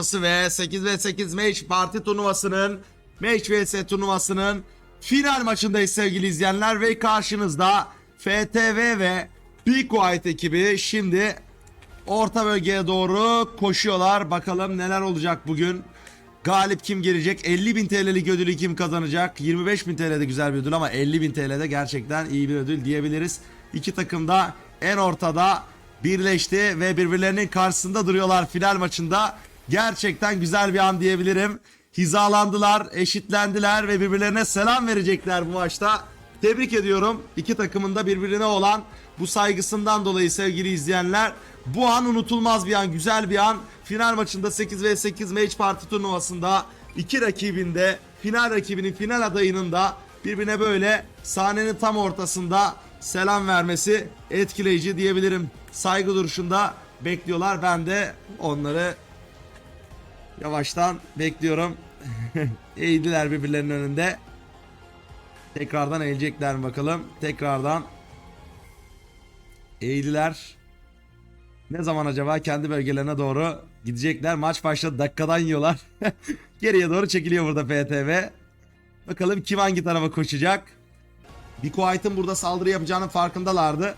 karşılaşması ve 8 ve 8 Match Party turnuvasının Match vs turnuvasının final maçındayız sevgili izleyenler ve karşınızda FTV ve Big White ekibi şimdi orta bölgeye doğru koşuyorlar. Bakalım neler olacak bugün. Galip kim gelecek? 50.000 TL'lik ödülü kim kazanacak? 25.000 TL de güzel bir ödül ama 50.000 TL de gerçekten iyi bir ödül diyebiliriz. İki takım da en ortada birleşti ve birbirlerinin karşısında duruyorlar final maçında. Gerçekten güzel bir an diyebilirim. Hizalandılar, eşitlendiler ve birbirlerine selam verecekler bu maçta. Tebrik ediyorum. İki takımın da birbirine olan bu saygısından dolayı sevgili izleyenler. Bu an unutulmaz bir an, güzel bir an. Final maçında 8 v 8 Match Party turnuvasında iki rakibinde, final rakibinin final adayının da birbirine böyle sahnenin tam ortasında selam vermesi etkileyici diyebilirim. Saygı duruşunda bekliyorlar. Ben de onları yavaştan bekliyorum. Eğdiler birbirlerinin önünde. Tekrardan eğilecekler mi bakalım. Tekrardan eğdiler. Ne zaman acaba kendi bölgelerine doğru gidecekler. Maç başladı dakikadan yiyorlar. Geriye doğru çekiliyor burada PTV. Bakalım kim hangi tarafa koşacak. Big White'ın burada saldırı yapacağının farkındalardı.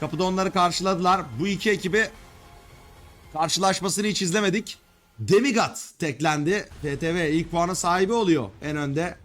Kapıda onları karşıladılar. Bu iki ekibi karşılaşmasını hiç izlemedik. Demigat teklendi. PTV ilk puanın sahibi oluyor en önde.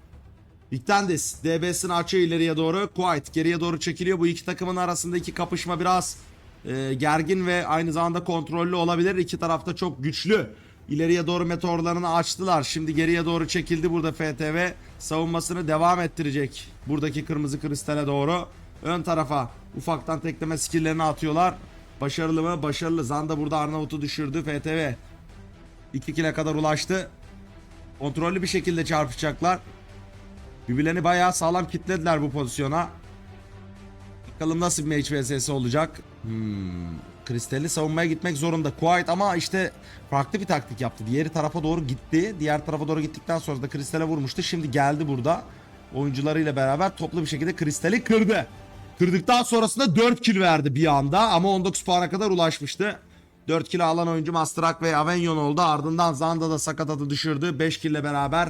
Victandis DB'sini açıyor ileriye doğru. Quiet geriye doğru çekiliyor. Bu iki takımın arasındaki kapışma biraz e, gergin ve aynı zamanda kontrollü olabilir. İki tarafta çok güçlü. İleriye doğru meteorlarını açtılar. Şimdi geriye doğru çekildi burada FTV. Savunmasını devam ettirecek. Buradaki kırmızı kristale doğru. Ön tarafa ufaktan tekleme skilllerini atıyorlar. Başarılı mı? Başarılı. Zanda burada Arnavut'u düşürdü FTV. 2 kile kadar ulaştı. Kontrollü bir şekilde çarpışacaklar. Birbirlerini bayağı sağlam kitlediler bu pozisyona. Bakalım nasıl bir vs olacak. Hmm. Kristal'i savunmaya gitmek zorunda. Quiet ama işte farklı bir taktik yaptı. Diğeri tarafa doğru gitti. Diğer tarafa doğru gittikten sonra da Kristal'e vurmuştu. Şimdi geldi burada. Oyuncularıyla beraber toplu bir şekilde Kristal'i kırdı. Kırdıktan sonrasında 4 kill verdi bir anda ama 19 puana kadar ulaşmıştı. 4 kill alan oyuncu Masterak ve Avenyon oldu. Ardından Zanda da sakatatı düşürdü. 5 kill ile beraber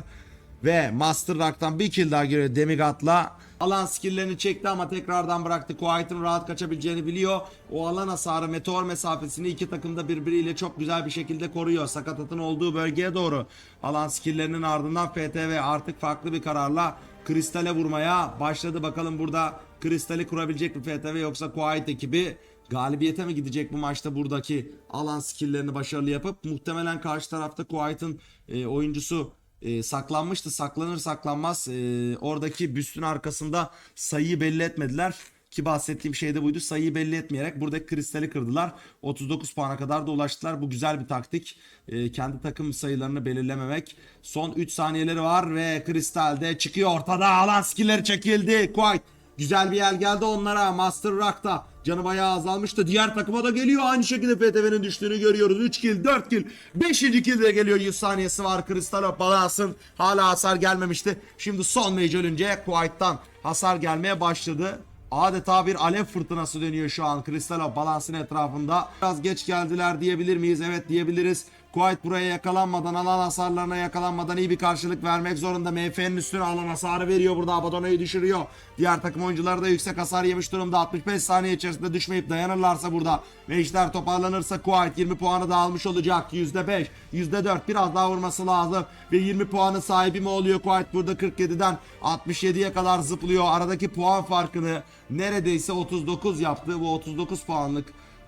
ve Master Rock'tan bir kill daha geliyor Demigat'la. Alan skilllerini çekti ama tekrardan bıraktı. Quiet'ın rahat kaçabileceğini biliyor. O alan hasarı meteor mesafesini iki takım da birbiriyle çok güzel bir şekilde koruyor. Sakatatın olduğu bölgeye doğru alan skilllerinin ardından FTV artık farklı bir kararla Kristal'e vurmaya başladı. Bakalım burada Kristal'i kurabilecek mi FTV yoksa Quiet ekibi galibiyete mi gidecek bu maçta buradaki alan skilllerini başarılı yapıp muhtemelen karşı tarafta Quiet'ın e, oyuncusu e, saklanmıştı. Saklanır saklanmaz e, oradaki büstün arkasında sayıyı belli etmediler. Ki bahsettiğim şey de buydu. Sayıyı belli etmeyerek buradaki kristali kırdılar. 39 puana kadar da ulaştılar. Bu güzel bir taktik. E, kendi takım sayılarını belirlememek. Son 3 saniyeleri var ve kristal de çıkıyor ortada. Alan skillleri çekildi. Quite. Güzel bir yer geldi onlara. Master Rock'ta. Canı bayağı azalmıştı. Diğer takıma da geliyor. Aynı şekilde PTV'nin düştüğünü görüyoruz. 3 kill, 4 kill, 5. kill de geliyor. 100 saniyesi var. Kristal Balas'ın hala hasar gelmemişti. Şimdi son mage ölünce Quiet'tan hasar gelmeye başladı. Adeta bir alev fırtınası dönüyor şu an Kristal Balans'ın etrafında. Biraz geç geldiler diyebilir miyiz? Evet diyebiliriz. Quiet buraya yakalanmadan, alan hasarlarına yakalanmadan iyi bir karşılık vermek zorunda. MF'nin üstüne alan hasarı veriyor burada. Abadono'yu düşürüyor. Diğer takım oyuncuları da yüksek hasar yemiş durumda. 65 saniye içerisinde düşmeyip dayanırlarsa burada. Ve işler toparlanırsa Quiet 20 puanı da almış olacak. %5, %4 biraz daha vurması lazım. Ve 20 puanın sahibi mi oluyor Quiet burada 47'den 67'ye kadar zıplıyor. Aradaki puan farkını neredeyse 39 yaptı. Bu 39 puanlık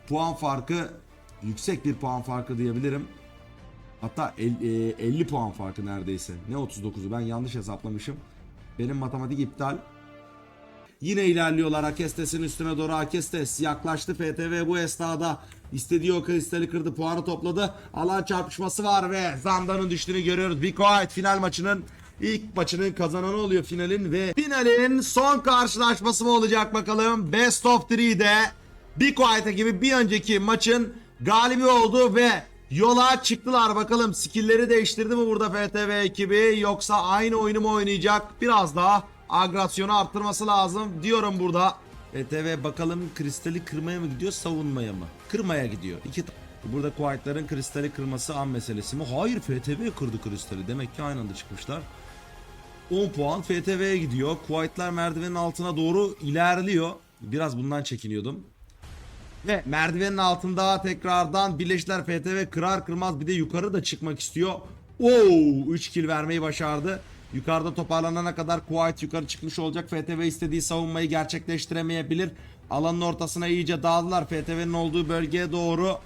puan farkı yüksek bir puan farkı diyebilirim. Hatta el- e, 50 puan farkı neredeyse. Ne 39'u ben yanlış hesaplamışım. Benim matematik iptal. Yine ilerliyorlar. Akestes'in üstüne doğru. Akestes yaklaştı. FTV bu esnada istediği o kristali kırdı. Puanı topladı. Alan çarpışması var ve Zanda'nın düştüğünü görüyoruz. Be Quiet final maçının ilk maçının kazananı oluyor finalin ve finalin son karşılaşması mı olacak bakalım? Best of 3'de Be Quiet gibi bir önceki maçın galibi oldu ve yola çıktılar bakalım skillleri değiştirdi mi burada FTV ekibi yoksa aynı oyunu mu oynayacak biraz daha agresyonu arttırması lazım diyorum burada. FTV bakalım kristali kırmaya mı gidiyor savunmaya mı? Kırmaya gidiyor. İki Burada Quiet'ların kristali kırması an meselesi mi? Hayır FTV kırdı kristali. Demek ki aynı anda çıkmışlar. 10 puan FTV'ye gidiyor. Quiet'lar merdivenin altına doğru ilerliyor. Biraz bundan çekiniyordum. Ve merdivenin altında tekrardan birleştiler FTV kırar kırmaz bir de yukarı da çıkmak istiyor. Oo 3 kill vermeyi başardı. Yukarıda toparlanana kadar Quiet yukarı çıkmış olacak. FTV istediği savunmayı gerçekleştiremeyebilir. Alanın ortasına iyice dağıldılar. FTV'nin olduğu bölgeye doğru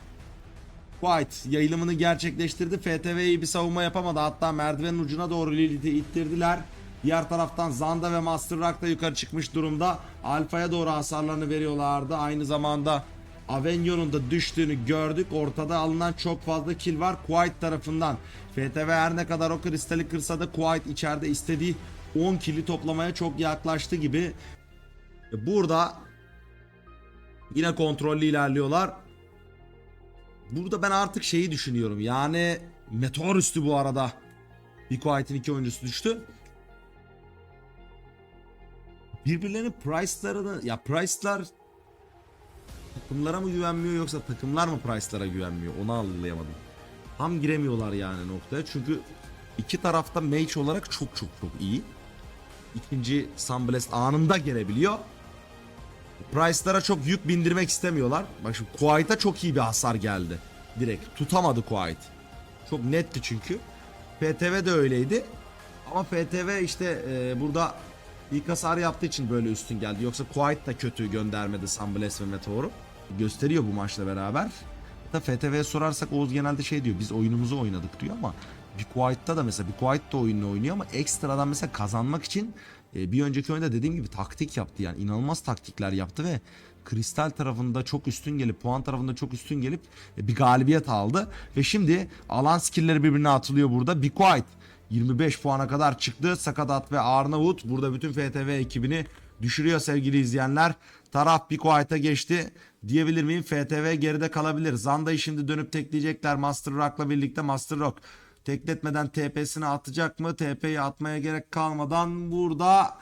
White yayılımını gerçekleştirdi. FTV iyi bir savunma yapamadı. Hatta merdivenin ucuna doğru Lilith'i ittirdiler. Diğer taraftan Zanda ve Master Rock da yukarı çıkmış durumda. Alfa'ya doğru hasarlarını veriyorlardı. Aynı zamanda Avenio'nun da düştüğünü gördük. Ortada alınan çok fazla kill var Quiet tarafından. FTV her ne kadar o kristali kırsa da Quiet içeride istediği 10 kill'i toplamaya çok yaklaştı gibi. Burada yine kontrollü ilerliyorlar. Burada ben artık şeyi düşünüyorum. Yani meteor üstü bu arada. Be Quiet'in iki oyuncusu düştü. Birbirlerinin price'larını ya price'lar takımlara mı güvenmiyor yoksa takımlar mı price'lara güvenmiyor onu anlayamadım. Tam giremiyorlar yani noktaya çünkü iki tarafta mage olarak çok çok çok iyi. İkinci Sunblast anında gelebiliyor. Price'lara çok yük bindirmek istemiyorlar. Bak şimdi Quiet'a çok iyi bir hasar geldi. Direkt tutamadı Quiet. Çok netti çünkü. FTV de öyleydi. Ama FTV işte e, burada ilk hasar yaptığı için böyle üstün geldi. Yoksa Quiet da kötü göndermedi Sunblast ve Meteor'u. Gösteriyor bu maçla beraber. Hatta FTV'ye sorarsak Oğuz genelde şey diyor. Biz oyunumuzu oynadık diyor ama bir Quiet'ta da mesela bir Quiet da oyununu oynuyor ama ekstradan mesela kazanmak için e, bir önceki oyunda dediğim gibi taktik yaptı yani inanılmaz taktikler yaptı ve Kristal tarafında çok üstün gelip puan tarafında çok üstün gelip e, bir galibiyet aldı ve şimdi alan skill'leri birbirine atılıyor burada. Be Quiet 25 puana kadar çıktı. Sakadat ve Arnavut burada bütün FTV ekibini düşürüyor sevgili izleyenler. Taraf Be Quiet'a geçti. Diyebilir miyim? FTV geride kalabilir. Zanda'yı şimdi dönüp tekleyecekler Master Rock'la birlikte Master Rock. Tekletmeden TP'sini atacak mı? TP'yi atmaya gerek kalmadan burada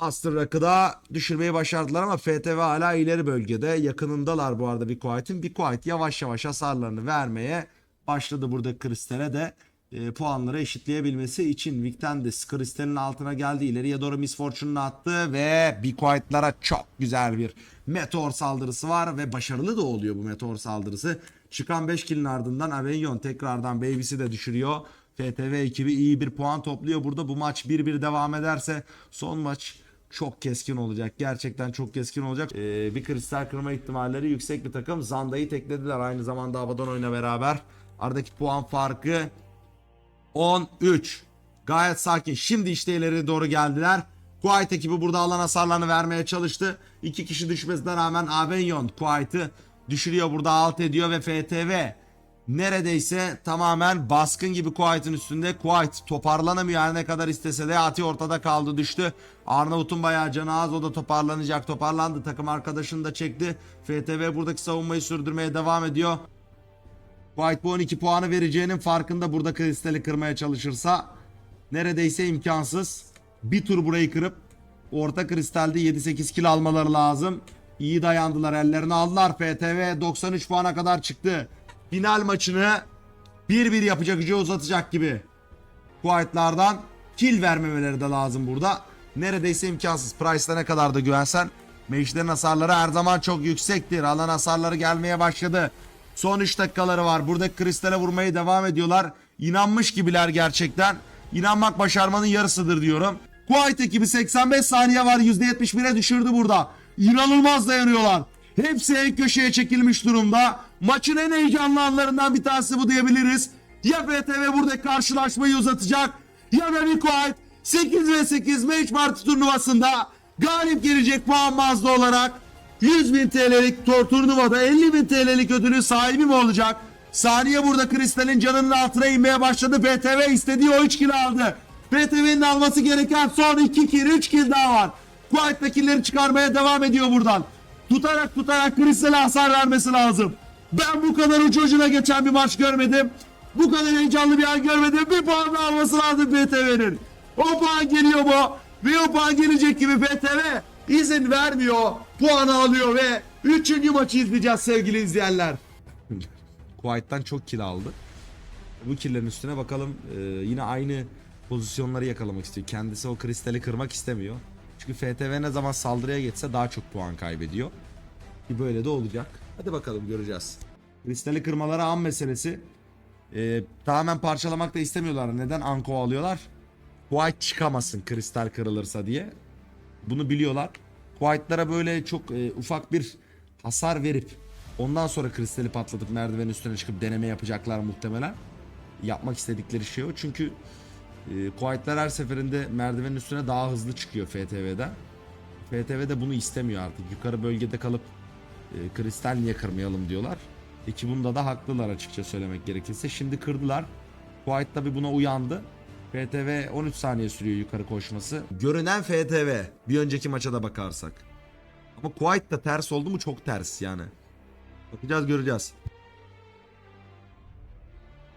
Master Rock'ı da düşürmeyi başardılar ama FTV hala ileri bölgede. Yakınındalar bu arada Be Quiet'in. Be Quiet yavaş yavaş hasarlarını vermeye başladı burada Kristal'e de e, puanları eşitleyebilmesi için Vic'ten de Kristal'in altına geldi. İleriye doğru Miss Fortune'unu attı ve Be Quiet'lara çok güzel bir meteor saldırısı var ve başarılı da oluyor bu meteor saldırısı. Çıkan 5 kill'in ardından Avignon tekrardan Babys'i de düşürüyor. FTV ekibi iyi bir puan topluyor. Burada bu maç 1-1 devam ederse son maç çok keskin olacak. Gerçekten çok keskin olacak. Ee, bir kristal kırma ihtimalleri yüksek bir takım. Zanda'yı teklediler aynı zamanda Abaddon oyuna beraber. Aradaki puan farkı 13. Gayet sakin. Şimdi işte ileri doğru geldiler. Quiet ekibi burada alan hasarlarını vermeye çalıştı. İki kişi düşmesine rağmen Avignon Quiet'ı düşürüyor burada alt ediyor ve FTV neredeyse tamamen baskın gibi Quiet'in üstünde. Quiet toparlanamıyor her ne kadar istese de Ati ortada kaldı düştü. Arnavut'un bayağı canı az o da toparlanacak toparlandı takım arkadaşını da çekti. FTV buradaki savunmayı sürdürmeye devam ediyor. White bu 12 puanı vereceğinin farkında burada kristali kırmaya çalışırsa neredeyse imkansız. Bir tur burayı kırıp orta kristalde 7-8 kill almaları lazım. İyi dayandılar ellerini aldılar. FTV 93 puana kadar çıktı. Final maçını 1-1 yapacak gücü uzatacak gibi. Quiet'lardan kill vermemeleri de lazım burada. Neredeyse imkansız. Price'da ne kadar da güvensen. Mage'lerin hasarları her zaman çok yüksektir. Alan hasarları gelmeye başladı. Son 3 dakikaları var. Burada kristale vurmaya devam ediyorlar. İnanmış gibiler gerçekten. İnanmak başarmanın yarısıdır diyorum. Quiet ekibi 85 saniye var. %71'e düşürdü burada. İnanılmaz dayanıyorlar. Hepsi en köşeye çekilmiş durumda. Maçın en heyecanlı anlarından bir tanesi bu diyebiliriz. Ya FTV burada karşılaşmayı uzatacak ya da Be Quiet 8 ve 8 Match Party turnuvasında galip gelecek puan bazlı olarak 100 bin TL'lik tor turnuvada 50 bin TL'lik ödülün sahibi mi olacak? Saniye burada Kristal'in canının altına inmeye başladı. BTV istediği o 3 kill aldı. BTV'nin alması gereken son 2 kill 3 kill daha var. Quiet'takileri çıkarmaya devam ediyor buradan. Tutarak tutarak Kristal'e hasar vermesi lazım. Ben bu kadar ucu ucuna geçen bir maç görmedim. Bu kadar heyecanlı bir an görmedim. Bir puan alması lazım BTV'nin. O puan geliyor mu? Ve o puan gelecek gibi BTV izin vermiyor. Puanı alıyor ve 3. maçı izleyeceğiz sevgili izleyenler. Kuwait'tan çok kill aldı. Bu killerin üstüne bakalım e, yine aynı pozisyonları yakalamak istiyor. Kendisi o kristali kırmak istemiyor. Çünkü FTV ne zaman saldırıya geçse daha çok puan kaybediyor. Ki böyle de olacak. Hadi bakalım göreceğiz. Kristali kırmaları an meselesi. E, tamamen parçalamak da istemiyorlar. Neden Anko alıyorlar? White çıkamasın kristal kırılırsa diye. Bunu biliyorlar. White'lara böyle çok e, ufak bir hasar verip ondan sonra kristali patlatıp merdivenin üstüne çıkıp deneme yapacaklar muhtemelen. Yapmak istedikleri şey o. Çünkü e, White'lar her seferinde merdivenin üstüne daha hızlı çıkıyor FTV'den. FTV de bunu istemiyor artık. Yukarı bölgede kalıp e, kristal niye kırmayalım diyorlar. E ki bunda da haklılar açıkça söylemek gerekirse. Şimdi kırdılar. White tabi buna uyandı. FTV 13 saniye sürüyor yukarı koşması. Görünen FTV. Bir önceki maça da bakarsak. Ama Kuwait da ters oldu mu çok ters yani. Bakacağız göreceğiz.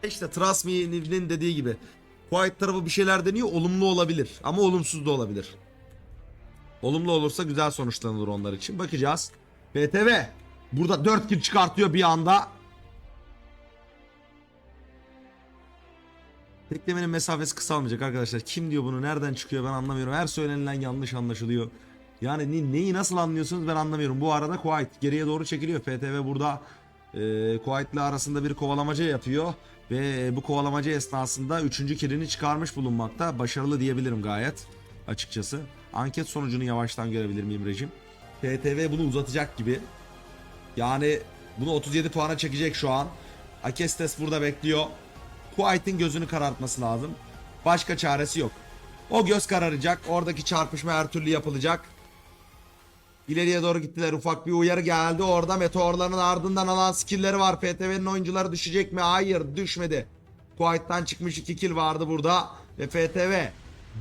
İşte Trust Me'nin dediği gibi. Kuwait tarafı bir şeyler deniyor olumlu olabilir. Ama olumsuz da olabilir. Olumlu olursa güzel sonuçlanır onlar için. Bakacağız. FTV. Burada 4 kill çıkartıyor bir anda. Teklemenin mesafesi kısalmayacak arkadaşlar. Kim diyor bunu? Nereden çıkıyor ben anlamıyorum. Her söylenilen yanlış anlaşılıyor. Yani ne- neyi nasıl anlıyorsunuz ben anlamıyorum. Bu arada Kuwait geriye doğru çekiliyor. PTV burada e, Kuwait'le arasında bir kovalamaca yatıyor. Ve bu kovalamaca esnasında 3. kilini çıkarmış bulunmakta. Başarılı diyebilirim gayet açıkçası. Anket sonucunu yavaştan görebilir miyim rejim? PTV bunu uzatacak gibi. Yani bunu 37 puana çekecek şu an. Akestes burada bekliyor. Kuwait'in gözünü karartması lazım. Başka çaresi yok. O göz kararacak. Oradaki çarpışma her türlü yapılacak. İleriye doğru gittiler. Ufak bir uyarı geldi. Orada meteorların ardından alan skillleri var. PTV'nin oyuncuları düşecek mi? Hayır düşmedi. Kuwait'tan çıkmış 2 kill vardı burada. Ve FTV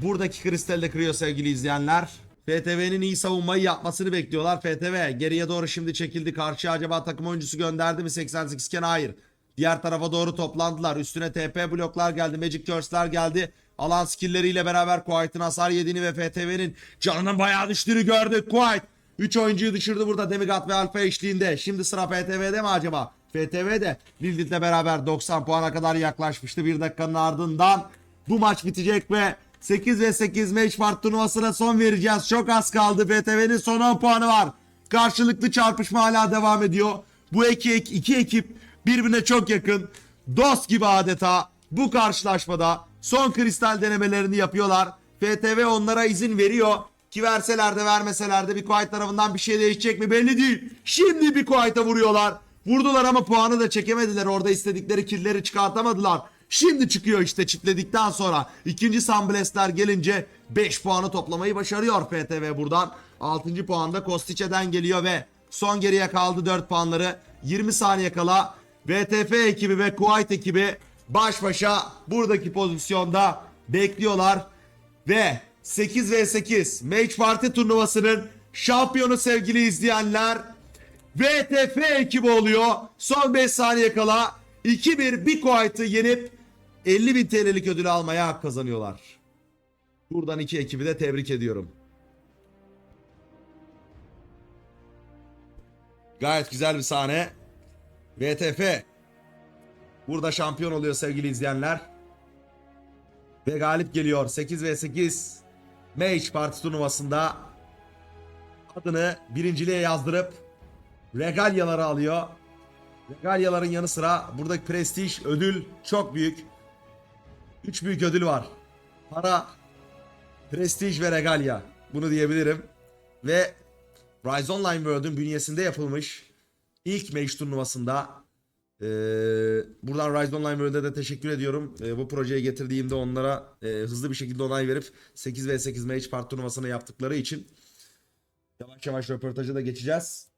buradaki kristali de kırıyor sevgili izleyenler. FTV'nin iyi savunmayı yapmasını bekliyorlar. FTV geriye doğru şimdi çekildi. Karşıya acaba takım oyuncusu gönderdi mi 88 iken? Hayır. Diğer tarafa doğru toplandılar. Üstüne TP bloklar geldi. Magic Curse'lar geldi. Alan skilleriyle beraber Kuwait'in hasar yediğini ve FTV'nin canının bayağı düştüğünü gördük. Kuwait 3 oyuncuyu düşürdü burada Demigat ve Alfa eşliğinde. Şimdi sıra FTV'de mi acaba? FTV de Lilith'le beraber 90 puana kadar yaklaşmıştı. Bir dakikanın ardından bu maç bitecek ve 8 ve 8 match part turnuvasına son vereceğiz. Çok az kaldı. FTV'nin son 10 puanı var. Karşılıklı çarpışma hala devam ediyor. Bu iki, iki ekip birbirine çok yakın. Dost gibi adeta bu karşılaşmada son kristal denemelerini yapıyorlar. FTV onlara izin veriyor. Ki verseler de vermeseler de bir Kuwait tarafından bir şey değişecek mi belli değil. Şimdi bir Kuwait'a vuruyorlar. Vurdular ama puanı da çekemediler. Orada istedikleri killeri çıkartamadılar. Şimdi çıkıyor işte çitledikten sonra. ikinci Sunblast'ler gelince 5 puanı toplamayı başarıyor FTV buradan. 6. puanda Kostiçe'den geliyor ve son geriye kaldı 4 puanları. 20 saniye kala VTF ekibi ve Kuwait ekibi baş başa buradaki pozisyonda bekliyorlar. Ve 8 v 8 Match Party turnuvasının şampiyonu sevgili izleyenler VTF ekibi oluyor. Son 5 saniye kala 2-1 bir Kuwait'ı yenip 50 bin TL'lik ödülü almaya hak kazanıyorlar. Buradan iki ekibi de tebrik ediyorum. Gayet güzel bir sahne. VTF burada şampiyon oluyor sevgili izleyenler. Ve galip geliyor 8 ve 8 Mage Parti turnuvasında adını birinciliğe yazdırıp regalyaları alıyor. Regalyaların yanı sıra buradaki prestij ödül çok büyük. 3 büyük ödül var. Para, prestij ve regalya. Bunu diyebilirim. Ve Rise Online World'ün bünyesinde yapılmış ilk Mage turnuvasında ee, buradan Rise Online World'e de teşekkür ediyorum. Ee, bu projeyi getirdiğimde onlara e, hızlı bir şekilde onay verip 8 v 8 Mage Part turnuvasını yaptıkları için yavaş yavaş röportaja da geçeceğiz.